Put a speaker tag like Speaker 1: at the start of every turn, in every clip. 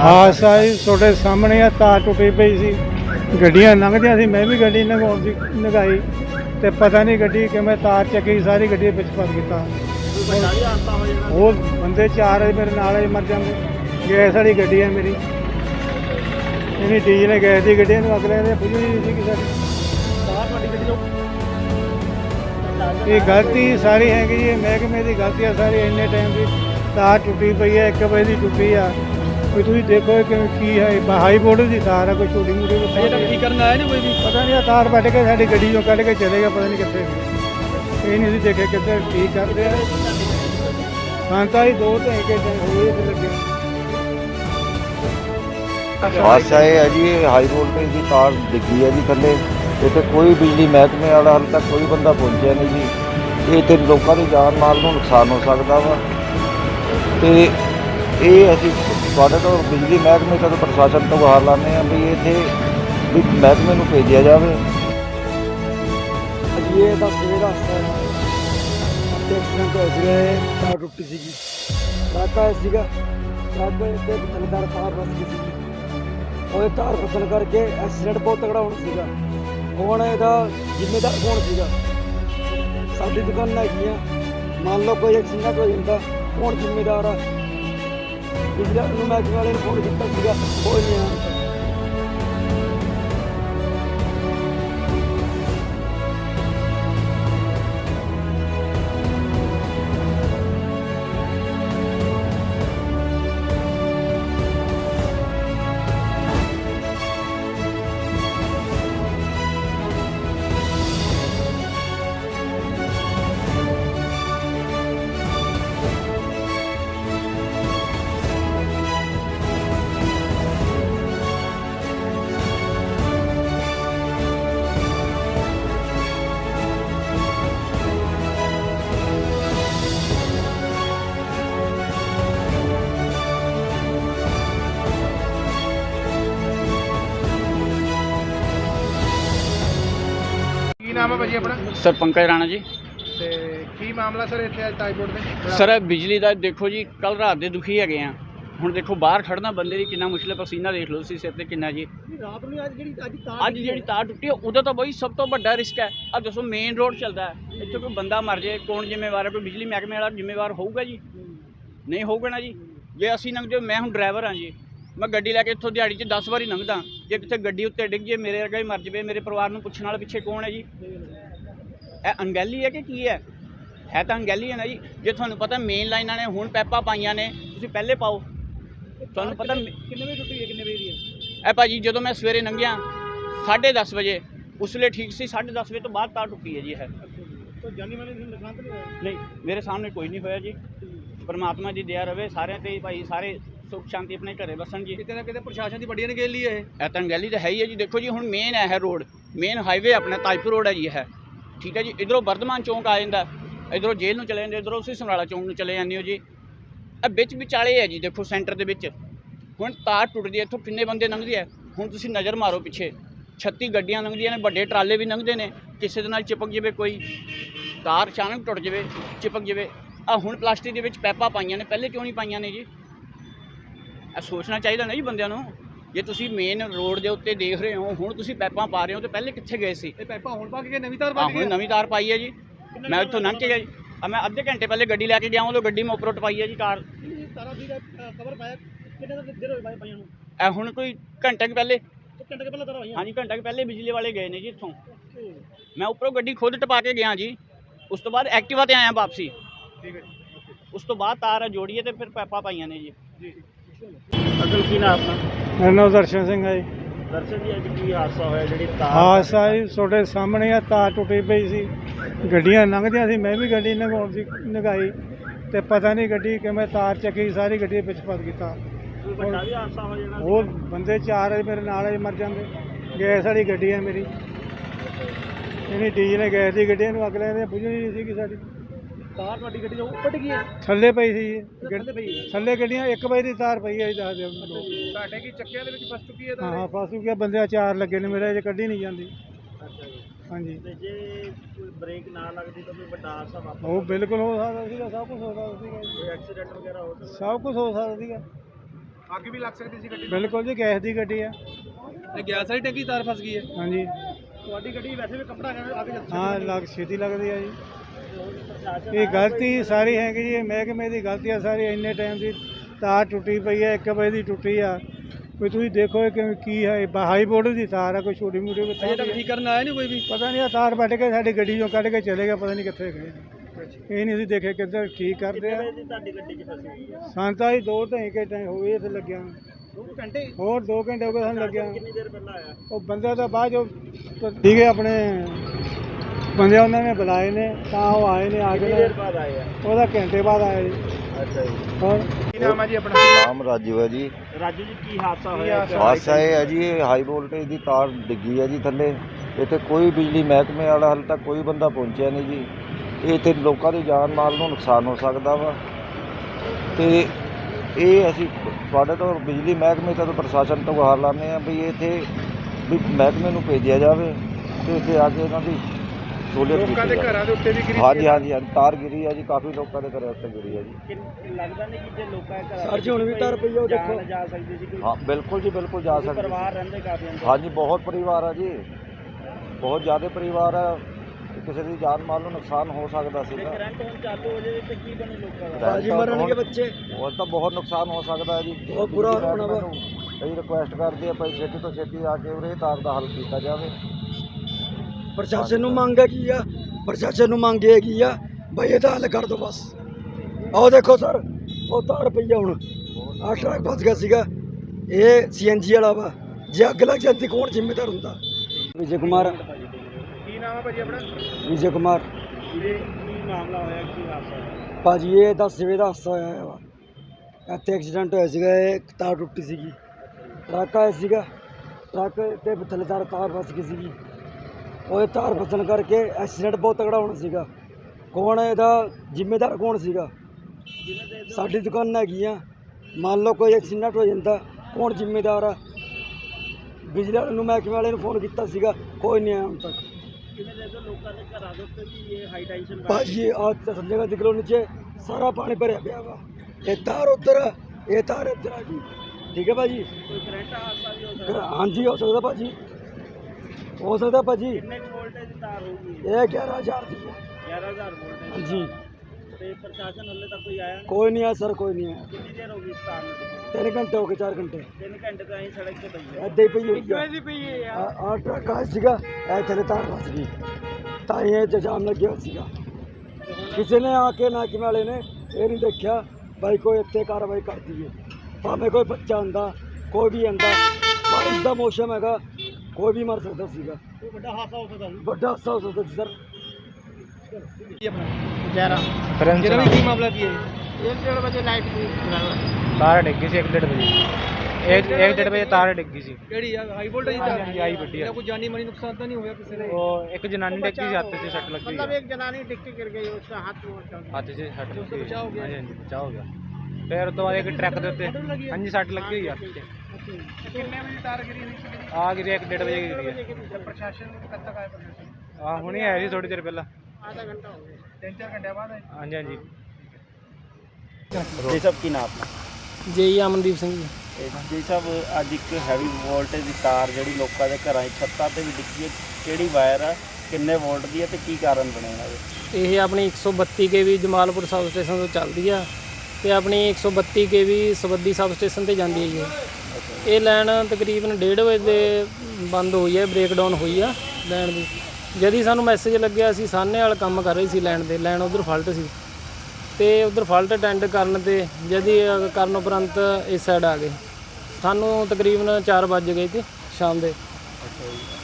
Speaker 1: ਹਾਦਸਾ ਜੀ ਤੁਹਾਡੇ ਸਾਹਮਣੇ ਆ, ਤਾਰ ਟੁੱਟੀ ਪਈ ਸੀ। ਗੱਡੀਆਂ ਲੰਘਦੀਆਂ ਸੀ, ਮੈਂ ਵੀ ਗੱਡੀ ਲੰਘਾਉਣ ਦੀ, ਲੰਘਾਈ। ਤੇ ਪਤਾ ਨਹੀਂ ਗੱਡੀ ਕਿਵੇਂ ਤਾਰ ਚੱਕੀ, ਸਾਰੀ ਗੱਡੀ ਵਿੱਚ ਫਸ ਕੀਤਾ ਹੋਰ ਬੰਦੇ ਚਾਰ ਆ ਮੇਰੇ ਨਾਲ ਹੀ ਮਰ ਜਾਂਦੇ। ਗੈਸ ਵਾਲੀ ਗੱਡੀ ਹੈ ਮੇਰੀ। ਇਹਨੀ ਡੀਜ਼ਲ, ਗੈਸ ਦੀ ਗੱਡੀ ਨੂੰ ਅਗਲੇ ਦੇ ਪੁੱਛੀ ਨਹੀਂ ਸੀ ਕਿ ਇਹ ਗਲਤੀ ਸਾਰੀ ਹੈਗੀ ਜੀ ਮਹਿਕਮੇ ਦੀ ਗਲਤੀ ਆ ਸਾਰੀ, ਇੰਨੇ ਟਾਈਮ ਦੀ। ਤਾਰ ਟੁੱਟੀ ਪਈ ਹੈ 1 ਵਜੇ ਦੀ ਟੁੱਟੀ ਆ। ਕੋਈ ਤੁਸੀਂ ਦੇਖੋ ਇਹ ਕਿ ਕੀ ਹੈ ਇਹ ਹਾਈ ਵੋਲਟ ਦੀ ਤਾਰ ਆ ਕੋਈ ਛੋਟੀ ਮੋਟੀ
Speaker 2: ਅਜੇ ਤੱਕ ਠੀਕ ਕਰਨ ਆਇਆ ਨਹੀਂ ਕੋਈ ਵੀ?
Speaker 1: ਪਤਾ ਨਹੀਂ ਆ ਤਾਰ ਵੱਢ ਕੇ ਸਾਡੀ ਗੱਡੀ ਚੋਂ ਕੱਢ ਕੇ ਚਲੇ ਗਿਆ ਪਤਾ ਨਹੀਂ ਕਿੱਥੇ। ਇਹ ਨਹੀਂ ਸੀ ਦੇਖਿਆ ਕਿੱਥੇ ਠੀਕ ਕਰਦੇ ਆ। ਹਾਂ ਤਾਂ ਹੀ ਦੋ ਘੰਟੇ ਦਿਨ ਹੋਏ ਤੇ ਲੱਗੇ।
Speaker 3: ਹਾਦਸਾ ਇਹ ਹੈ ਜੀ ਇਹ ਹਾਈ ਵੋਲਟੇਜ ਦੀ ਤਾਰ ਡਿੱਗੀ ਹੈ ਜੀ ਥੱਲੇ। ਇੱਥੇ ਕੋਈ ਬਿਜਲੀ ਮਹਿਕਮੇ ਵਾਲਾ ਹਾਲੇ ਤੱਕ ਕੋਈ ਬੰਦਾ ਪਹੁੰਚਿਆ ਨਹੀਂ ਜੀ। ਇਹ ਤੇ ਲੋਕਾਂ ਦੀ ਜਾਨ ਮਾਲ ਨੂੰ ਨੁਕਸਾਨ ਹੋ ਸਕਦਾ ਵਾ। ਤੇ ਇਹ ਅਸੀਂ ਤੁਹਾਡੇ ਤੋਂ ਬਿਜਲੀ ਮਹਿਕਮੇ ਤੋਂ ਪ੍ਰਸ਼ਾਸਨ ਤੋਂ ਗੁਹਾਰ ਲਾਉਂਦੇ ਹਾਂ ਵੀ ਇੱਥੇ ਵੀ ਮਹਿਕਮੇ ਨੂੰ ਭੇਜਿਆ ਜਾਵੇ।
Speaker 1: ਇਹ ਤਾਂ ਸਵੇਰ ਹਾਸਾ ਤੇ ਐਕਸੀਡੈਂਟ ਹੋਇਆ ਸੀਗਾ, ਇਹ ਟੁੱਟੀ ਸੀਗੀ। ਰਾਤਾ ਸੀਗਾ, ਰਾਤ ਤੇ ਤਲਦਾਰ ਤਾਰ ਫਸ ਗਈ ਸੀਗੀ ਉਹ ਤਾਰ ਫਸਣ ਕਰਕੇ ਐਕਸੀਡੈਂਟ ਬਹੁਤ ਤਗੜਾ ਹੋਣਾ ਸੀਗਾ। ਹੁਣ ਇਹਦਾ ਜ਼ਿੰਮੇਦਾਰ ਕੌਣ ਸੀਗਾ? ਸਾਡੀ ਦੁਕਾਨ ਹੈਗੀ ਆ ਮੰਨ ਲਓ ਕੋਈ ਐਕਸੀਡੈਂਟ ਹੋ ਜਾਂਦਾ ਕੌਣ ਜ਼ਿੰਮੇਦਾਰ ਆ? ਬਿਜਲੀ ਨੂੰ ਮਹਿਕਮੇ ਵਾਲੇ ਨੂੰ ਫੋਨ ਕੀਤਾ ਸੀਗਾ ਕੋਈ ਨਹੀਂ ਆਇਆ।
Speaker 2: ਭਾਜੀ ਆਪਣਾ?
Speaker 4: ਸਰ ਪੰਕਜ ਰਾਣਾ ਜੀ।
Speaker 2: ਤੇ ਕੀ ਮਾਮਲਾ ਸਰ ਇੱਥੇ ਅੱਜ ਟਾਈਪੋਰਟ ਦੇ?
Speaker 4: ਸਰ ਇਹ ਬਿਜਲੀ ਦਾ ਦੇਖੋ ਜੀ ਕੱਲ ਰਾਤ ਦੇ ਦੁਖੀ ਹੈਗੇ ਆ। ਹੁਣ ਦੇਖੋ ਬਾਹਰ ਖੜਨਾ ਬੰਦੇ ਦੀ ਕਿੰਨਾ ਮੁਸ਼ਕਿਲ ਹੈ, ਪਸੀਨਾ ਦੇਖ ਲਓ ਤੁਸੀਂ ਸਿਰ ਤੇ ਕਿੰਨਾ ਜੀ।
Speaker 2: ਰਾਤ ਨੂੰ ਅੱਜ ਜਿਹੜੀ ਅੱਜ
Speaker 4: ਅੱਜ ਜਿਹੜੀ ਤਾਰ ਟੁੱਟੀ ਹੈ ਉਹਦਾ ਤਾਂ ਬਈ ਸਭ ਤੋਂ ਵੱਡਾ ਰਿਸਕ ਹੈ। ਆ ਦੱਸੋ ਮੇਨ ਰੋਡ ਚੱਲਦਾ ਹੈ। ਇੱਥੇ ਕੋਈ ਬੰਦਾ ਮਰ ਜਾਏ ਕੌਣ ਜ਼ਿੰਮੇਵਾਰ ਹੈ? ਕੋਈ ਬਿਜਲੀ ਮਹਿਕਮੇ ਵਾਲਾ ਜ਼ਿੰਮੇਵਾਰ ਹੋਊਗਾ ਜੀ? ਨਹੀਂ ਹੋਊਗਾ ਨਾ ਜੀ? ਜੇ ਅਸੀਂ ਲੰਘ ਜਾਓ ਮੈਂ ਹੁਣ ਡਰਾਈਵਰ ਹਾਂ ਜੀ ਮੈਂ ਗੱਡੀ ਲੈ ਕੇ ਇੱਥੋਂ ਦਿਹਾੜੀ 'ਚ 10 ਵਾਰੀ ਲੰਘਦਾ। ਜੇ ਕਿਤੇ ਗੱਡੀ ਉੱਤੇ ਡਿੱਗ ਜੇ ਮੇਰੇ ਵਰਗਾ ਹੀ ਮਰ ਜਾਵੇ ਮੇਰੇ ਪਰਿਵਾਰ ਨੂੰ ਪੁੱਛਣ ਵਾਲਾ ਪਿੱਛੇ ਕੌਣ ਹੈ ਜੀ? ਇਹ ਅਣਗਹਿਲੀ ਹੈ ਕਿ ਕੀ ਹੈ? ਹੈ ਤਾਂ ਅਣਗਹਿਲੀ ਹੈ ਨਾ ਜੀ। ਜੇ ਤੁਹਾਨੂੰ ਪਤਾ ਮੇਨ ਲਾਈਨਾਂ ਨੇ ਹੁਣ ਪੈਪਾਂ ਪਾਈਆਂ ਨੇ ਤੁਸੀਂ ਪਹਿਲੇ ਪਾਓ। ਤੁਹਾਨੂੰ ਪਤਾ
Speaker 2: ਕਿੰਨੇ ਵਜੇ ਟੁੱਟੀ ਹੈ ਕਿੰਨੇ ਵਜੇ ਦੀ ਹੈ?
Speaker 4: ਇਹ ਭਾਜੀ ਜਦੋਂ ਮੈਂ ਸਵੇਰੇ ਲੰਘਿਆ 10:30 ਵਜੇ ਉਸ ਵੇਲੇ ਠੀਕ ਸੀ 10:30 ਵਜੇ ਤੋਂ ਬਾਅਦ ਤਾਰ ਟੁੱਟੀ ਹੈ ਜੀ ਇਹ।
Speaker 2: ਤਾਂ ਜਾਨੀ ਮਾਨੀ ਨੂੰ ਨੁਕਸਾਨ ਤਾਂ ਨਹੀਂ ਹੋਇਆ
Speaker 4: ਨਹੀਂ ਮੇਰੇ ਸਾਹਮਣੇ ਕੋਈ ਨਹੀਂ ਹੋਇਆ ਜੀ। ਪਰਮਾਤਮਾ ਦੀ ਦਇਆ ਰਵੇ ਸਾਰਿਆਂ ਤੇ ਭਾਈ ਸਾਰੇ ਸੁੱਖ ਸ਼ਾਂਤੀ ਆਪਣੇ ਘਰੇ ਬਸਣ ਜੀ।
Speaker 2: ਕਿਤੇ ਨਾ ਕਿਤੇ ਪ੍ਰਸ਼ਾਸਨ ਦੀ ਬੜੀ ਅਣਗਹਿਲੀ ਹੈ ਇਹ।
Speaker 4: ਤਾਂ ਗੈਲੀ ਤਾਂ ਹੈ ਹੀ ਹੈ ਜੀ। ਦੇਖੋ ਜੀ ਹੁਣ ਮੇਨ ਹੈ ਇਹ ਰੋਡ ਮੇਨ ਹਾਈਵੇ ਆਪਣਾ ਤਾਜਪੁਰ ਰੋਡ ਹੈ ਜੀ ਇਹ। ਠੀਕ ਹੈ ਜੀ ਇਧਰੋਂ ਵਰਧਮਾਨ ਚੌਂਕ ਆ ਜਾਂਦਾ। ਇਧਰੋਂ ਜੇਲ੍ਹ ਨੂੰ ਚਲੇ ਜਾਂਦੇ ਇਧਰੋਂ ਤੁਸੀਂ ਸਮਰਾਲਾ ਚੌਂਕ ਨੂੰ ਚਲੇ ਜਾਂਦੇ ਹੋ ਜੀ। ਇਹ ਵਿੱਚ ਵਿਚਾਲੇ ਹੈ ਜੀ ਦੇਖੋ ਸੈਂਟਰ ਦੇ ਵਿੱਚ। ਹੁਣ ਤਾਰ ਟੁੱਟਦੀ ਹੈ ਇੱਥੋਂ ਕਿੰਨੇ ਬੰਦੇ ਲੰਘਦੇ ਆ? ਹੁਣ ਤੁਸੀਂ ਨਜ਼ਰ ਮਾਰੋ ਪਿੱਛੇ। 36 ਗੱਡੀਆਂ ਲੰਘਦੀਆਂ ਨੇ ਵੱਡੇ ਟਰਾਲੇ ਵੀ ਲੰਘਦੇ ਨੇ। ਕਿਸੇ ਦੇ ਨਾਲ ਚਿਪਕ ਜਾਵੇ ਕੋਈ ਤਾਰ ਅਚਾਨਕ ਟੁੱਟ ਜਾਵੇ ਚਿਪਕ ਜਾਵੇ। ਆ ਹੁਣ ਪਲਾਸਟਿਕ ਦੇ ਵਿੱਚ ਪੈਪਾਂ ਪਾਈਆਂ ਨੇ ਪਹਿਲੇ ਕਿਉਂ ਨਹੀਂ ਪਾਈਆਂ ਨੇ ਜੀ? ਇਹ ਸੋਚਣਾ ਚਾਹੀਦਾ ਨਾ ਜੀ ਬੰਦਿਆਂ ਨੂੰ ਜੇ ਤੁਸੀਂ ਮੇਨ ਰੋਡ ਦੇ ਉੱਤੇ ਦੇਖ ਰਹੇ ਹੋ ਹੁਣ ਤੁਸੀਂ ਪੈਪਾਂ ਪਾ ਰਹੇ ਹੋ ਤੇ ਪਹਿਲੇ ਕਿੱਥੇ ਗਏ ਸੀ?
Speaker 2: ਇਹ ਪਾਈਪਾਂ ਹੁਣ ਪਾ ਕੇ ਨਵੀਂ ਤਾਰ ਪਾ
Speaker 4: ਹੁਣ
Speaker 2: ਕੇ
Speaker 4: ਨਵੀਂ ਤਾਰ ਪਾਈ ਹੈ ਜੀ। ਮੈਂ ਉੱਥੋਂ ਲੰਘ ਕੇ ਗਿਆ ਜੀ। ਆ ਮੈਂ ਅੱਧੇ ਘੰਟੇ ਪਹਿਲੇ ਗੱਡੀ ਲੈ ਕੇ ਗਿਆ ਉਦੋਂ ਗੱਡੀ ਮੈਂ ਉੱਪਰੋਂ ਟਪਾਈ ਹੈ ਜੀ ਕਾਰ।
Speaker 2: ਤਾਰਾ ਦੀ ਕਵਰ ਪਾਇਆ? ਕਿੰਨੇ ਦਾ ਦੇਰ ਹੋਈ ਪਾਈਆਂ ਨੂੰ?
Speaker 4: ਇਹ ਹੁਣ ਕੋਈ ਘੰਟੇ ਕੁ ਪਹਿਲੇ।
Speaker 2: ਇੱਕ ਘੰਟੇ ਪਹਿਲਾਂ ਤਾਰਾ ਹੋਈਆਂ
Speaker 4: ਹਾਂਜੀ ਘੰਟਾ ਕੁ ਪਹਿਲੇ ਬਿਜਲੀ ਵਾਲੇ ਗਏ ਨੇ ਜੀ ਇੱਥੋਂ। ਮੈਂ ਉੱਪਰੋਂ ਗੱਡੀ ਖੁਦ ਟਪਾ ਕੇ ਗਿਆ ਜੀ। ਉਸ ਤੋਂ ਬਾਅਦ ਐਕਟਿਵਾ ਤੇ ਆਇਆ ਵਾਪਸੀ।
Speaker 2: ਠੀਕ ਹੈ ਜੀ।
Speaker 4: ਉਸ ਤੋਂ ਬਾਅਦ ਤਾਰ ਜੋੜੀਏ ਤੇ ਫਿਰ ਪੈਪਾਂ ਪਾਈਆਂ ਨੇ ਜੀ।
Speaker 2: ਜੀ।
Speaker 4: ਅਗਲ ਕੀ ਨਾ ਆਪਣਾ
Speaker 1: ਮੇਰਾ ਨਾਮ ਦਰਸ਼ਨ ਸਿੰਘ ਹੈ ਜੀ।
Speaker 4: ਦਰਸ਼ਨ ਜੀ ਅੱਜ ਕੀ ਹਾਦਸਾ ਹੋਇਆ? ਜਿਹੜੀ
Speaker 1: ਹਾਦਸਾ ਜੀ ਤੁਹਾਡੇ ਸਾਹਮਣੇ ਆ ਤਾਰ ਟੁੱਟੀ ਪਈ ਸੀ। ਗੱਡੀਆਂ ਲੰਘਦੀਆਂ ਸੀ ਮੈਂ ਵੀ ਗੱਡੀ ਲੰਘਾਉਣ ਦੀ ਲੰਘਾਈ ਤੇ ਪਤਾ ਨਹੀਂ ਗੱਡੀ ਕਿਵੇਂ ਤਾਰ ਚੱਕੀ ਸਾਰੀ ਗੱਡੀ ਵਿੱਚ ਫਸ ਕੀਤਾ
Speaker 4: ਕੋਈ ਵੱਡਾ ਵੀ ਹਾਦਸਾ ਹੋ ਜਾਣਾ
Speaker 1: ਉਹ ਬੰਦੇ ਚਾਰ ਆ ਮੇਰੇ ਨਾਲ ਹੀ ਮਰ ਜਾਂਦੇ। ਗੈਸ ਵਾਲੀ ਗੱਡੀ ਹੈ ਮੇਰੀ। ਇਹਨੀ ਡੀਜ਼ਲ ਗੈਸ ਦੀ ਗੱਡੀ ਨੂੰ ਅਗਲੇ ਨੇ ਪੁੱਛੀ ਨਹੀਂ ਸੀ ਕਿ ਸਾਡੀ।
Speaker 2: ਤਾਰ ਤੁਹਾਡੀ ਗੱਡੀ ਤੋਂ ਉੱਪਰ ਗਈ ਹੈ
Speaker 1: ਥੱਲੇ ਪਈ ਸੀ।
Speaker 2: ਥੱਲੇ ਪਈ ਹੈ।
Speaker 1: ਥੱਲੇ ਗੱਡੀਆਂ ਇੱਕ ਵਜੇ ਦੀ ਤਾਰ ਪਈ ਹੈ ਜੀ ਦੱਸ ਦਿਓ ਮੈਨੂੰ।
Speaker 2: ਤੁਹਾਡੇ ਕੀ ਚੱਕਿਆਂ ਦੇ ਵਿੱਚ ਫਸ ਚੁੱਕੀ ਹੈ
Speaker 1: ਹਾਂ
Speaker 2: ਤਾਂ
Speaker 1: ਹਾਂ ਫਸ ਗਿਆ ਬੰਦੇ ਚਾਰ ਲੱਗੇ ਨੇ ਮੇਰੇ ਅਜੇ ਕੱਢੀ ਨਹੀਂ ਜਾਂਦੀ। ਹਾਂਜੀ।
Speaker 2: ਤੇ ਜੇ ਕੋਈ ਬ੍ਰੇਕ ਨਾ ਲੱਗਦੀ ਤਾਂ ਕੋਈ ਵੱਡਾ ਹਾਦਸਾ ਵਾਪਰ
Speaker 1: ਉਹ ਬਿਲਕੁਲ ਹੋ ਸਕਦਾ ਸੀਗਾ ਸਭ ਕੁਝ ਹੋ ਸਕਦਾ ਸੀਗਾ ਜੀ।
Speaker 2: ਕੋਈ ਐਕਸੀਡੈਂਟ ਵਗੈਰਾ ਹੋ ਸਕਦਾ?
Speaker 1: ਸਭ ਕੁਝ ਹੋ ਸਕਦਾ ਸੀਗਾ।
Speaker 5: ਅੱਗ ਵੀ ਲੱਗ ਸਕਦੀ ਸੀ ਗੱਡੀ
Speaker 1: ਬਿਲਕੁਲ ਜੀ ਗੈਸ ਦੀ ਗੱਡੀ ਆ।
Speaker 5: ਤੇ ਗੈਸ ਵਾਲੀ ਟੈਂਕੀ ਤਾਰ ਫਸ ਗਈ ਹੈ?
Speaker 1: ਹਾਂਜੀ।
Speaker 5: ਤੁਹਾਡੀ ਗੱਡੀ ਵੈਸੇ ਵੀ ਕੱਪੜਾ ਅੱਗ
Speaker 1: ਹਾਂ ਲੱਗ ਛੇਤੀ ਲੱਗਦੀ ਆ ਜੀ।
Speaker 5: ਪ੍ਰਸ਼ਾਸਨ
Speaker 1: ਇਹ ਗਲਤੀ ਸਾਰੀ ਹੈਗੀ ਜੀ ਇਹ ਮਹਿਕਮੇ ਦੀ ਗਲਤੀ ਆ ਸਾਰੀ ਇੰਨੇ ਟਾਈਮ ਦੀ ਤਾਰ ਟੁੱਟੀ ਪਈ ਹੈ 1 ਵਜੇ ਦੀ ਟੁੱਟੀ ਆ। ਕੋਈ ਤੁਸੀਂ ਦੇਖੋ ਕਿਵੇਂ ਕੀ ਹੈ ਇਹ ਹਾਈ ਵੋਲਟ ਦੀ ਤਾਰ ਆ ਕੋਈ ਛੋਟੀ ਮੋਟੀ ਕੋਈ ਤਾਰ
Speaker 5: ਠੀਕ ਕਰਨ ਆਇਆ ਨਹੀਂ ਕੋਈ ਵੀ?
Speaker 1: ਪਤਾ ਨਹੀਂ ਆ ਤਾਰ ਵੱਢ ਕੇ ਸਾਡੀ ਗੱਡੀ ਚੋਂ ਕੱਢ ਕੇ ਚਲੇ ਗਿਆ ਪਤਾ ਨਹੀਂ ਕਿੱਥੇ ਗਏ। ਇਹ ਨਹੀਂ ਅਸੀਂ ਦੇਖੇ ਕਿੱਧਰ ਠੀਕ ਕਰਦੇ ਆ।
Speaker 5: ਤੁਹਾਡੀ ਗੱਡੀ 'ਚ ਫਸੀ ਹੋਈ ਹੈ
Speaker 1: ਸੰਤਾ ਹੀ ਦੋ ਢਾਈ ਘੰਟੇ ਹੋ ਗਏ ਇੱਥੇ ਲੱਗਿਆ ਨੂੰ।
Speaker 5: ਦੋ ਘੰਟੇ?
Speaker 1: ਹੋਰ 2 ਘੰਟੇ ਹੋ ਗਏ ਸਾਨੂੰ ਲੱਗਿਆ ਨੂੰ।
Speaker 5: ਕਿੰਨੀ ਦੇਰ ਪਹਿਲਾਂ ਆਇਆ?
Speaker 1: ਉਹ ਬੰਦਾ ਤਾਂ ਬਾਅਦ ਜੋ ਠੀਕ ਹੈ ਆਪਣੇ ਬੰਦੇ ਉਹਨਾਂ ਨੇ ਬੁਲਾਏ ਨੇ ਤਾਂ ਉਹ ਆਏ ਨੇ ਆ ਕੇ ਨਾ-
Speaker 5: ਬਾਅਦ ਆਏ ਆ?
Speaker 1: ਉਹਦਾ ਘੰਟੇ ਬਾਅਦ ਆਇਆ ਜੀ
Speaker 5: ਅੱਛਾ ਜੀ।
Speaker 1: ਹੋਰ?
Speaker 5: ਕੀ ਨਾਮ ਹੈ ਜੀ ਆਪਣਾ?
Speaker 3: ਨਾਮ ਰਾਜੂ ਹੈ ਜੀ।
Speaker 5: ਰਾਜੂ ਜੀ ਕੀ ਹਾਦਸਾ
Speaker 1: ਹੋਇਆ?
Speaker 3: ਹਾਦਸਾ? ਇਹ ਹੈ ਜੀ ਇਹ ਹਾਈ ਵੋਲਟੇਜ ਦੀ ਤਾਰ ਡਿੱਗੀ ਹੈ ਜੀ ਥੱਲੇ। ਇੱਥੇ ਕੋਈ ਬਿਜਲੀ ਮਹਿਕਮੇ ਵਾਲਾ ਹਾਲੇ ਤੱਕ ਕੋਈ ਬੰਦਾ ਪਹੁੰਚਿਆ ਨਹੀਂ ਜੀ। ਇਹ ਇੱਥੇ ਲੋਕਾਂ ਦੀ ਜਾਨ ਮਾਲ ਨੂੰ ਨੁਕਸਾਨ ਹੋ ਸਕਦਾ ਵਾ। ਤੇ ਇਹ ਅਸੀਂ ਤੁਹਾਡੇ ਤੋਂ ਬਿਜਲੀ ਮਹਿਕਮੇ ਤੋਂ ਪ੍ਰਸ਼ਾਸਨ ਤੋਂ ਗੁਹਾਰ ਲਾਉਂਦੇ ਆ ਵੀ ਇੱਥੇ ਵੀ ਮਹਿਕਮੇ ਨੂੰ ਭੇਜਿਆ ਜਾਵੇ ਤੇ ਇੱਥੇ ਆ ਕੇ ਇਹਨਾਂ ਦੀ ਸਹੂਲੀਅਤ
Speaker 5: ਲੋਕਾਂ ਦੇ
Speaker 3: ਕੀਤੀ।
Speaker 5: ਘਰਾਂ ਦੇ ਉੱਤੇ ਵੀ ਗਿਰੀ
Speaker 3: ਹਾਂਜੀ ਹਾਂਜੀ ਹਾਂਜੀ, ਤਾਰ ਗਿਰੀ ਹੈ ਜੀ ਕਾਫੀ ਲੋਕਾਂ ਦੇ ਘਰਾਂ ਉੱਤੇ ਗਿਰੀ ਹੈ ਜੀ।
Speaker 5: ਲੱਗਦਾ ਨਹੀਂ ਕਿ ਜੇ ਲੋਕਾਂ ਦੇ ਘਰਾਂ
Speaker 6: ਸਰ ਜੀ, ਹੁਣ ਵੀ ਤਾਰ ਪਈ ਆ, ਉਹ
Speaker 5: ਜਾਨ
Speaker 6: ਦੇਖੋ।
Speaker 5: ਜਾ ਸਕਦੀ ਸੀ ਕੋਈ
Speaker 3: ਹਾਂ ਬਿਲਕੁਲ ਜੀ ਬਿਲਕੁਲ ਜਾ ਸਕਦੇ
Speaker 5: ਪਰਿਵਾਰ ਰਹਿੰਦੇ ਕਾਫੀ ਅੰਦਰ
Speaker 3: ਹਾਂਜੀ ਬਹੁਤ ਪਰਿਵਾਰ ਆ ਜੀ। ਬਹੁਤ ਜ਼ਿਆਦਾ ਪਰਿਵਾਰ ਆ। ਕਿਸੇ ਦੀ ਜਾਨ ਮਾਲ ਨੂੰ ਨੁਕਸਾਨ ਹੋ ਸਕਦਾ ਸੀਗਾ।
Speaker 5: ਕਰੰਟ ਹੁਣ ਚਾਲੂ ਹੋ ਜਾਵੇ ਤੇ ਕੀ ਬਣੂ ਲੋਕਾਂ ਦਾ?
Speaker 3: ਕਰੰਟ
Speaker 6: ਬਾਜੀ
Speaker 3: ਤਾਂ
Speaker 6: ਮਰਨਗੇ
Speaker 3: ਹੁਣ-
Speaker 6: ਬੱਚੇ।
Speaker 3: ਹੋਰ ਤਾਂ ਬਹੁਤ ਨੁਕਸਾਨ ਹੋ ਸਕਦਾ ਹੈ ਜੀ।
Speaker 6: ਬਹੁਤ ਬੁਰਾ
Speaker 3: ਬਿਜਲੀ
Speaker 6: ਹੋਣਾ ਵਾ।
Speaker 3: ਮਹਿਕਮੇ ਨੂੰ ਅਸੀਂ ਰਿਕੁਐਸਟ ਕਰਦੇ ਆ ਭਾਈ ਛੇਤੀ ਤੋਂ ਛੇਤੀ ਆ ਕੇ ਉਰੇ ਤਾਰ ਦਾ ਹੱਲ ਕੀਤਾ ਜਾਵੇ।
Speaker 6: ਪ੍ਰਸ਼ਾਸਨ ਨੂੰ ਮੰਗ ਹੈ ਕੀ ਆ ਪ੍ਰਸ਼ਾਸਨ ਨੂੰ ਮੰਗ ਕੀ ਆ ਬਈ ਇਹਦਾ ਹੱਲ ਕਰ ਦਿਓ ਬਸ। ਆਓ ਦੇਖੋ ਸਰ ਉਹ ਤਾਰ ਪਈ ਆ ਹੁਣ। ਆਹ ਟਰੱਕ ਫਸ ਗਿਆ ਸੀਗਾ। ਇਹ ਸੀਐਨਜੀ ਵਾਲਾ ਵਾ। ਜੇ ਅੱਗ ਲੱਗ ਜਾਂਦੀ ਕੌਣ ਜ਼ਿੰਮੇਦਾਰ ਹੁੰਦਾ? ਵਿਜੇ ਕੁਮਾਰ।
Speaker 5: ਕੀ ਨਾਮ ਹੈ ਭਾਜੀ ਆਪਣਾ?
Speaker 6: ਵਿਜੇ ਕੁਮਾਰ।
Speaker 5: ਇਹ ਕੀ ਮਾਮਲਾ ਹੋਇਆ? ਕੀ ਹਾਦਸਾ ਹੋਇਆ?
Speaker 6: ਭਾਜੀ ਇਹ 10 ਵਜੇ ਦਾ ਹਾਦਸਾ ਹੋਇਆ ਵਾ। ਇੱਥੇ ਐਕਸੀਡੈਂਟ ਹੋਇਆ ਸੀਗਾ ਇਹ ਤਾਰ ਟੁੱਟੀ ਸੀਗੀ। ਟਰੱਕ ਆਇਆ ਸੀਗਾ। ਟਰੱਕ ਤੇ ਥੱਲੇਦਾਰ ਤਾਰ ਫਸ ਗਈ ਸੀਗੀ। ਉਹ ਤਾਰ ਫਸਣ ਕਰਕੇ ਐਕਸੀਡੈਂਟ ਬਹੁਤ ਤਗੜਾ ਹੋਣਾ ਸੀਗਾ। ਕੌਣ ਇਹਦਾ? ਜ਼ਿੰਮੇਦਾਰ ਕੌਣ ਸੀਗਾ? ਸਾਡੀ ਦੁਕਾਨ ਹੈਗੀ ਆ ਮੰਨ ਲਓ ਕੋਈ ਐਕਸੀਡੈਂਟ ਹੋ ਜਾਂਦਾ ਕੌਣ ਜ਼ਿੰਮੇਦਾਰ ਆ? ਬਿਜਲੀ ਵਾਲੇ ਨੂੰ ਮਹਿਕਮੇ ਵਾਲੇ ਨੂੰ ਫੋਨ ਕੀਤਾ ਸੀਗਾ ਕੋਈ ਨਹੀਂ ਆਇਆ ਹੁਣ ਤੱਕ।
Speaker 5: ਕਿਵੇਂ ਦੇਖੋ ਲੋਕਾਂ ਦੇ ਘਰਾਂ ਦੇ ਉੱਤੇ ਵੀ ਇਹ ਹਾਈ ਟੈਂਸ਼ਨ
Speaker 6: ਭਾਜੀ ਆ ਸਮਝੇਗਾ ਦਿਗਲੋ ਨੀਚੇ ਸਾਰਾ ਪਾਣੀ ਭਰਿਆ ਪਿਆ ਵਾ। ਇਹ ਤਾਰ ਉੱਧਰ ਆ, ਇਹ ਤਾਰ ਇੱਧਰ ਆ ਗਈ ਠੀਕ ਹੈ ਭਾਜੀ?
Speaker 5: ਕੋਈ ਕਰੰਟ ਹਾਦਸਾ ਵੀ ਹੋ ਸਕਦਾ?
Speaker 6: ਹਾਂਜੀ ਹੋ ਸਕਦਾ ਭਾਜੀ। ਹੋ ਸਕਦਾ ਭਾਜੀ।
Speaker 5: ਕਿੰਨੇ ਵੋਲਟੇਜ ਤਾਰ ਹੋਊਗੀ?
Speaker 6: ਇਹ 11000 ਦੀ ਹੈ।
Speaker 5: 11000 ਵੋਲਟੇਜ
Speaker 6: ਹਾਂਜੀ।
Speaker 5: ਤੇ ਪ੍ਰਸ਼ਾਸਨ ਹੱਲੇ ਤੱਕ ਕੋਈ ਆਇਆ ਨਹੀਂ?
Speaker 6: ਕੋਈ ਨਹੀਂ ਆ ਸਰ ਕੋਈ ਨਹੀਂ ਆ
Speaker 5: ਕਿੰਨੀ ਦੇਰ ਹੋ ਗਈ ਇਸ ਤਾਰ ਨੂੰ?
Speaker 6: ਤਿੰਨ ਘੰਟੇ ਹੋ ਗਏ 4 ਘੰਟੇ।
Speaker 5: ਤਿੰਨ ਘੰਟੇ ਤੋਂ ਅਸੀਂ ਸੜਕ ਤੇ ਪਈ ਹੈ।
Speaker 6: ਐਦਾਂ ਹੀ ਪਈ ਹੋਈ ਆ।
Speaker 5: ਦੀ ਪਈ ਹੈ
Speaker 6: ਆ। ਆ ਟਰੱਕ ਆਇਆ ਸੀਗਾ ਇਹ ਥੱਲੇ ਤਾਰ ਫਸ ਗਈ। ਤਾਂ ਹੀ ਇਹ ਜਾਮ ਲੱਗਿਆ ਹੋਇਆ ਸੀਗਾ। ਕਿਸੇ ਨੇ ਆ ਕੇ ਮਹਿਕਮੇ ਵਾਲੇ ਨੇ ਇਹ ਨਹੀਂ ਦੇਖਿਆ ਭਾਈ ਕੋਈ ਇੱਥੇ ਕਾਰਵਾਈ ਕਰ ਦਈਏ। ਭਾਵੇਂ ਕੋਈ ਬੱਚਾ ਹੁੰਦਾ ਕੋਈ ਵੀ ਆਂਦਾ ਬਾਰਿਸ਼ ਦਾ ਮੌਸਮ ਹੈਗਾ ਕੋਈ ਵੀ ਮਰ ਸਕਦਾ ਸੀਗਾ
Speaker 5: ਕੋਈ ਵੱਡਾ ਹਾਦਸਾ ਹੋ ਸਕਦਾ ਸੀ
Speaker 6: ਵੱਡਾ ਹਾਦਸਾ ਹੋ ਸਕਦਾ ਸੀ ਸਰ
Speaker 5: ਜਰਾ
Speaker 1: ਫਰੈਂਸ
Speaker 5: ਜਿਹੜਾ ਵੀ ਕੀ ਮਾਮਲਾ ਕੀ ਹੈ ਇੱਕ ਡੇਢ ਵਜੇ ਲਾਈਟ ਦੀ
Speaker 1: ਤਾਰ ਡਿੱਗੀ ਸੀ 1:30 ਵਜੇ ਇੱਕ 1:30 ਵਜੇ ਤਾਰ ਡਿੱਗੀ ਸੀ
Speaker 5: ਕਿਹੜੀ ਆ ਹਾਈ ਵੋਲਟੇਜ ਦੀ
Speaker 1: ਹਾਂਜੀ, ਹਾਈ ਵੱਡੀ ਆ।
Speaker 5: ਕੋਈ ਜਾਨੀ ਮਾਨੀ ਨੁਕਸਾਨ ਤਾਂ ਨਹੀਂ ਹੋਇਆ ਕਿਸੇ ਦੇ
Speaker 1: ਉਹ ਇੱਕ ਜਨਾਨੀ ਡਿੱਗੀ ਸੀ ਹੱਥ 'ਚ ਸੱਟ ਲੱਗੀ
Speaker 5: मतलब
Speaker 1: ਹੋਈ
Speaker 5: एक जनानी डिक्की गिर गई उसका हाथ वो चल
Speaker 1: ਆ। ਹੱਥ 'ਚ ਸੱਟ ਲੱਗੀ ਹੋਈ
Speaker 5: ਬਚਾਅ ਹੋ ਗਿਆ?
Speaker 1: ਹਾਂਜੀ ਹਾਂਜੀ ਬਚਾਅ ਹੋ ਗਿਆ ਫਿਰ ਉਸ ਤੋਂ ਬਾਅਦ ਇੱਕ ਟਰੱਕ ਦੇ ਉੱਤੇ ਹਾਂਜੀ ਸੱਟ ਲੱਗੀ ਹੋਈ ਆ ਹੱਥ 'ਚ
Speaker 5: कितने बजे तार गिरी हुई थी
Speaker 1: ਆ ਗਿਰੀ 1:30 ਵਜੇ ਗਿਰੀ ਹੈ
Speaker 5: प्रशासन कब तक आया प्रशासन
Speaker 1: ਆ ਹੁਣੇ ਆਇਆ ਸੀ ਥੋੜੀ ਦੇਰ ਪਹਿਲਾਂ
Speaker 5: आधा घंटा हो गया तीन चार घंटे बाद आए
Speaker 1: ਹਾਂਜੀ ਹਾਂਜੀ
Speaker 5: ਜੀ ਸਭ ਕੀ ਨਾਮ
Speaker 7: ਜੇਈ ਅਮਨਦੀਪ ਸਿੰਘ ਜੀ
Speaker 5: ਜੀ ਸਭ ਅੱਜ ਇੱਕ ਹੈਵੀ ਵੋਲਟੇਜ ਦੀ ਤਾਰ ਜਿਹੜੀ ਲੋਕਾਂ ਦੇ ਘਰਾਂ 'ਚ ਛੱਤਾਂ ਤੇ ਵੀ ਡਿੱਗੀ ਹੈ ਕਿਹੜੀ ਵਾਇਰ ਆ ਕਿੰਨੇ ਵੋਲਟ ਦੀ ਹੈ ਤੇ ਕੀ ਕਾਰਨ ਬਣਿਆ ਇਹਦਾ
Speaker 7: ਇਹ ਆਪਣੀ 132 ਕੇਵੀ ਜਮਾਲਪੁਰ ਸਬ ਸਟੇਸ਼ਨ ਤੋਂ ਚੱਲਦੀ ਆ ਤੇ ਆਪਣੀ 132 ਕੇਵੀ ਸਬੱਦੀ ਸਬ ਸਟੇਸ਼ਨ ਤੇ ਜਾਂਦੀ ਹੈ ਜੀ ਇਹ। ਇਹ ਲਾਈਨ ਤਕਰੀਬਨ 1:30 ਵਜੇ ਦੇ ਬੰਦ ਹੋਈ ਹੈ ਬ੍ਰੇਕਡਾਊਨ ਹੋਈ ਆ ਲਾਈਨ ਦੀ। ਜਦੀ ਸਾਨੂੰ ਮੈਸੇਜ ਲੱਗਿਆ ਅਸੀਂ ਸਾਹਨੇ ਵਾਲ ਕੰਮ ਕਰ ਰਹੀ ਸੀ ਲਾਈਨ ਦੇ ਲਾਈਨ ਉਧਰ ਫਾਲਟ ਸੀ। ਤੇ ਉਧਰ ਫਾਲਟ ਅਟੈਂਡ ਕਰਨ ਤੇ ਜਦੀ ਅ, ਕਰਨ ਉਪਰੰਤ ਇਸ ਸਾਈਡ ਆ ਗਏ। ਸਾਨੂੰ ਤਕਰੀਬਨ 4 ਵੱਜ ਗਏ ਤੇ ਸ਼ਾਮ ਦੇ।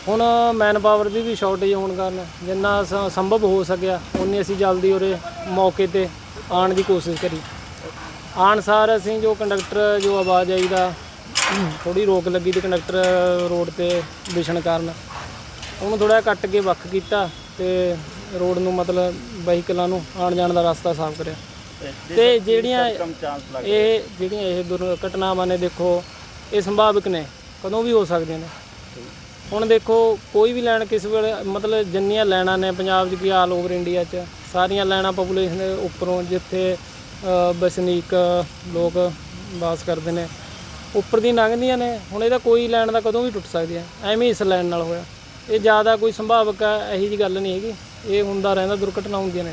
Speaker 7: ਹੁਣ ਮੈਨ ਪਾਵਰ ਦੀ ਵੀ ਸ਼ਾਰਟੇਜ ਹੋਣ ਕਾਰਨ ਜਿੰਨਾ ਸ- ਸੰਭਵ ਹੋ ਸਕਿਆ ਉਨੀ ਅਸੀਂ ਜਲਦੀ ਉਰੇ ਮੌਕੇ ਤੇ ਆਉਣ ਦੀ ਕੋਸ਼ਿਸ਼ ਕਰੀ। ਆਉਣ ਸਾਰ ਅਸੀਂ ਜੋ ਕੰਡਕਟਰ ਜੋ ਆਵਾਜਾਈ ਦਾ ਥੋੜੀ ਰੋਕ ਲੱਗੀ ਤੇ ਕੰਡਕਟਰ ਰੋਡ ਤੇ ਵਿਛਣ ਕਾਰਨ। ਉਹਨੂੰ ਥੋੜਾ ਕੱਟ ਕੇ ਵੱਖ ਕੀਤਾ ਤੇ ਰੋਡ ਨੂੰ ਮਤਲਬ ਵਹੀਕਲਾਂ ਨੂੰ ਆਉਣ ਜਾਣ ਦਾ ਰਸਤਾ ਸਾਫ਼ ਕਰਿਆ। ਤੇ ਜਿਹੜੀਆਂ ਇਹ ਜਿਹੜੀਆਂ ਇਹ ਦੁਰਘਟਨਾਵਾਂ ਨੇ ਦੇਖੋ ਇਹ ਸੰਭਾਵਿਕ ਨੇ ਕਦੋਂ ਵੀ ਹੋ ਸਕਦੀਆਂ ਨੇ। ਹੁਣ ਦੇਖੋ ਕੋਈ ਵੀ ਲੈਣ ਕਿਸ ਵੇਲੇ ਮਤਲਬ ਜਿੰਨੀਆਂ ਲੈਣਾ ਨੇ ਪੰਜਾਬ 'ਚ ਕੀ ਆਲ ਓਵਰ ਇੰਡੀਆ 'ਚ ਸਾਰੀਆਂ ਲੈਣਾ ਪੋਪੂਲੇਸ਼ਨ ਦੇ ਉੱਪਰੋਂ ਜਿੱਥੇ ਅ, ਵਸਨੀਕ ਲੋਕ ਵਾਸ ਕਰਦੇ ਨੇ ਉੱਪਰ ਦੀ ਲੰਘਦੀਆਂ ਨੇ ਹੁਣ ਇਹਦਾ ਕੋਈ ਲੈਣ ਦਾ ਕਦੋਂ ਵੀ ਟੁੱਟ ਸਕਦੀ ਹੈ। ਐਵੇਂ ਇਸ ਲੈਣ ਨਾਲ ਹੋਇਆ। ਇਹ ਜ਼ਿਆਦਾ ਕੋਈ ਸੰਭਾਵਕ ਹੈ ਇਹੀ ਜੀ ਗੱਲ ਨਹੀਂ ਹੈਗੀ। ਇਹ ਹੁੰਦਾ ਰਹਿੰਦਾ ਦੁਰਘਟਨਾ ਹੁੰਦੀਆਂ ਨੇ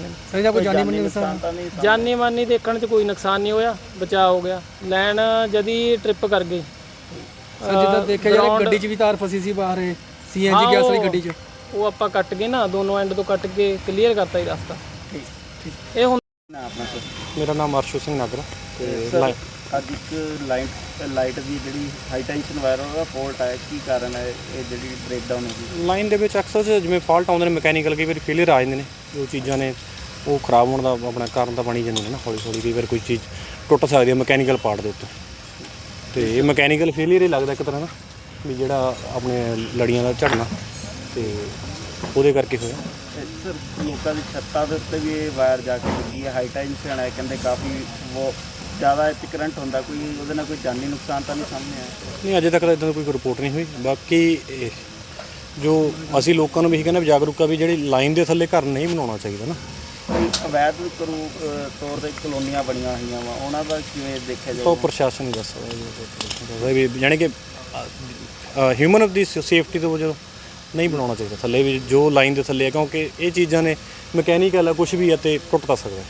Speaker 5: ਕੋਈ ਜਾਨੀ ਨੁਕਸਾਨ? ਤਾਂ ਨਹੀਂ
Speaker 7: ਜਾਨੀ ਮਾਨੀ ਦੇਖਣ 'ਚ ਕੋਈ ਨੁਕਸਾਨ ਨਹੀਂ ਹੋਇਆ ਬਚਾਅ ਹੋ ਗਿਆ। ਲੈਣ ਜਦੀ ਟ੍ਰਿਪ ਕਰ ਗਈ
Speaker 8: ਸਰ ਜਿੱਦਾਂ ਦੇਖਿਆ ਜਾ ਰਿਹਾ ਗੱਡੀ 'ਚ ਵੀ ਤਾਰ ਫਸੀ ਸੀ ਬਾਹਰ ਸੀਐਨਜੀ ਗੈਸ ਵਾਲੀ ਗੱਡੀ 'ਚ।
Speaker 7: ਉਹ ਆਪਾਂ ਕੱਟ ਗਏ ਨਾ ਦੋਨੋਂ ਐਂਡ ਤੋਂ ਕੱਟ ਕੇ ਕਲੀਅਰ ਕਰਤਾ ਹੀ ਰਸਤਾ।
Speaker 5: ਠੀਕ ਠੀਕ।
Speaker 7: ਇਹ ਹੁਣ
Speaker 5: ਨਾ ਆਪਣਾ ਸਰ।
Speaker 9: ਮੇਰਾ ਨਾਮ ਅਰਸ਼ੂ ਸਿੰਘ ਨਾਗਰਾ। ਤੇ
Speaker 5: ਅੱਜ ਇੱਕ ਲਾਈਟ ਲਾਈਟ ਦੀ ਜਿਹੜੀ ਹਾਈ ਟੈਂਸ਼ਨ ਵਾਇਰ ਉਹਦਾ ਫਾਲਟ ਆਇਆ ਕੀ ਕਾਰਨ ਹੈ ਇਹ ਜਿਹੜੀ ਬ੍ਰੇਕਡਾਊਨ ਹੋ ਗਈ
Speaker 9: ਲਾਈਨ ਦੇ ਵਿੱਚ ਅਕਸਰ ਜਿਵੇਂ ਫਾਲਟ ਆਉਂਦੇ ਨੇ ਮਕੈਨੀਕਲ ਕਈ ਵਾਰੀ ਫੇਲਿਅਰ ਆ ਜਾਂਦੇ ਨੇ। ਜੋ ਚੀਜ਼ਾਂ ਨੇ ਉਹ ਖਰਾਬ ਹੋਣ ਦਾ ਆਪਣਾ ਕਾਰਨ ਤਾਂ ਬਣੀ ਜਾਂਦੇ ਨੇ ਨਾ। ਹੌਲੀ ਹੌਲੀ ਕਈ ਵਾਰ ਕੋਈ ਚੀਜ਼ ਟੁੱਟ ਸਕਦੀ ਹੈ ਮਕੈਨੀਕਲ ਪਾਰਟ ਦੇ ਉੱਤੇ। ਤੇ ਇਹ ਮਕੈਨੀਕਲ ਫੇਲਿਅਰ ਹੀ ਲੱਗਦਾ ਇੱਕ ਤਰ੍ਹਾਂ ਦਾ ਵੀ ਜਿਹੜਾ ਆਪਣੇ ਲੜੀਆਂ ਦਾ ਝੜਨਾ। ਤੇ ਉਹਦੇ ਕਰਕੇ ਹੋਇਆ।
Speaker 5: ਸਰ ਲੋਕਾਂ ਦੀ ਛੱਤਾਂ ਦੇ ਉੱਤੇ ਵੀ ਇਹ ਵਾਇਰ ਜਾ ਕੇ ਲੱਗੀ ਹੈ ਹਾਈ ਟੈਂਸ਼ਨ ਹੈ ਕਹਿੰਦੇ ਕਾਫੀ ਉਹ ਜ਼ਿਆਦਾ ਇੱਥੇ ਕਰੰਟ ਹੁੰਦਾ ਕੋਈ ਉਹਦੇ ਨਾਲ ਕੋਈ ਜਾਨੀ ਨੁਕਸਾਨ ਤਾਂ ਨਹੀਂ ਸਾਹਮਣੇ ਆਇਆ?
Speaker 9: ਨਹੀਂ ਅਜੇ ਤੱਕ ਤਾਂ ਇਦਾਂ ਦੀ ਕੋਈ ਰਿਪੋਰਟ ਨਹੀਂ ਹੋਈ। ਬਾਕੀ ਇਹ ਜੋ ਅਸੀਂ ਲੋਕਾਂ ਨੂੰ ਵੀ ਇਹੀ ਕਹਿੰਦੇ ਵੀ ਜਾਗਰੂਕ ਆ ਵੀ ਜਿਹੜੀ ਲਾਈਨ ਦੇ ਥੱਲੇ ਘਰ ਨਹੀਂ ਬਣਾਉਣਾ ਚਾਹੀਦਾ ਨਾ।
Speaker 5: ਕੋਈ ਅਵੈਧ ਕਰੂ ਅਹ, ਤੌਰ ਤੇ ਕਲੋਨੀਆਂ ਬਣੀਆਂ ਹੋਈਆਂ ਵਾ ਉਹਨਾਂ ਦਾ ਕਿਵੇਂ ਦੇਖਿਆ
Speaker 9: ਤਾਂ
Speaker 5: ਜਾਊਗਾ
Speaker 9: ਪ੍ਰਸ਼ਾਸਨ ਹੀ ਦੱਸ ਸਕਦਾ ਜੀ ਵੀ ਯਾਨੀ ਕਿ ਹਿਊਮਨ ਦੀ ਸੇਫਟੀ ਤੋਂ ਵਜੋਂ ਨਹੀਂ ਬਣਾਉਣਾ ਚਾਹੀਦਾ। ਥੱਲੇ ਵੀ ਜੋ ਲਾਈਨ ਦੇ ਥੱਲੇ ਹੈ ਕਿਉਂਕਿ ਇਹ ਚੀਜ਼ਾਂ ਨੇ ਮਕੈਨੀਕਲ ਆ ਕੁਝ ਵੀ ਹੈ ਤੇ ਟੁੱਟ ਤਾਂ ਸਕਦਾ। ਹੈ